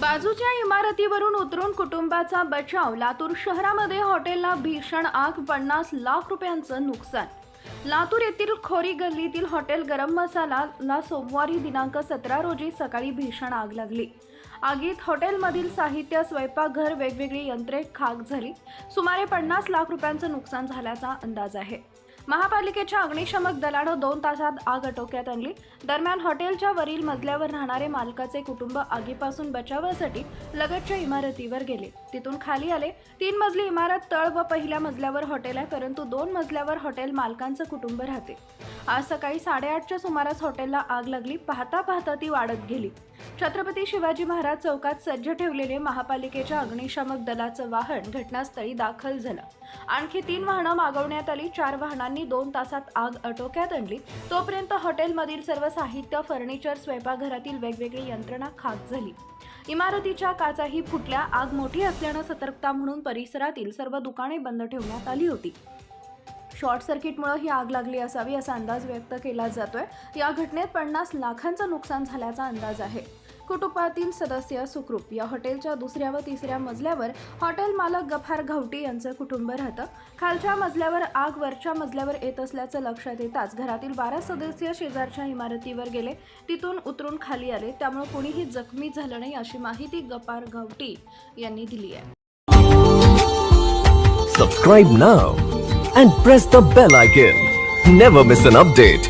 बाजूच्या इमारतीवरून उतरून कुटुंबाचा बचाव. लातूर शहरामध्ये हॉटेलला भीषण आग पन्नास लाख रुपयांचं नुकसान. लातूर येथील खोरी गल्लीतील हॉटेल गरम मसाला ला सोमवारी दिनांक सतरा रोजी सकाळी भीषण आग लागली. आगीत हॉटेलमधील साहित्य स्वयंपाकघर वेगवेगळी यंत्रे खाक झाली. सुमारे पन्नास लाख रुपयांचं नुकसान झाल्याचा अंदाज आहे. महापालिकेच्या अग्निशमक दलानं दोन तासात आग आटोक्यात आणली. दरम्यान हॉटेलच्या वरील मजल्यावर राहणारे मालकाचे कुटुंब आगीपासून बचावासाठी लगतच्या इमारतीवर गेले. तिथून खाली आले. तीन मजली इमारत तळ व पहिल्या मजल्यावर हॉटेल आहे परंतु दोन मजल्यावर हॉटेल मालकांचं कुटुंब राहते. आज सकाळी साडेआठच्या सुमारास हॉटेलला आग लागली. पाहता पाहता ती वाढत गेली. छत्रपती शिवाजी महाराज चौकात सज्ज ठेवलेले महापालिकेच्या अग्निशामक दलाचं वाहन घटनास्थळी दाखल झालं. आणखी तीन वाहनं मागवण्यात आली. चार वाहनांनी दोन तासात आग आटोक्यात आणली. तोपर्यंत हॉटेलमधील सर्व साहित्य फर्निचर स्वयंपाकघरातील वेगवेगळी यंत्रणा खाक झाली. इमारतीच्या काचाही फुटल्या. आग मोठी असल्यानं सतर्कता म्हणून परिसरातील सर्व दुकाने बंद ठेवण्यात आली होती. शॉर्ट सर्किटमुळे ही आग लागली असावी असा अंदाज व्यक्त केला जातोय. या घटनेत पन्नास लाखांचं नुकसान झाल्याचा अंदाज आहे. कुटुंबातील सदस्य सुखरूप या हॉटेलच्या दुसऱ्या व तिसऱ्या मजल्यावर हॉटेल मालक गफार घावटी यांचं कुटुंब राहतं खालच्या मजल्यावर आग वरच्या मजल्यावर येत असल्याचं लक्षात येताच घरातील बारा सदस्य शेजारच्या इमारतीवर गेले तिथून उतरून खाली आले त्यामुळे कोणीही जखमी झालं नाही अशी माहिती गफार घावटी यांनी दिली आहे Subscribe now and press the bell icon. Never miss an update.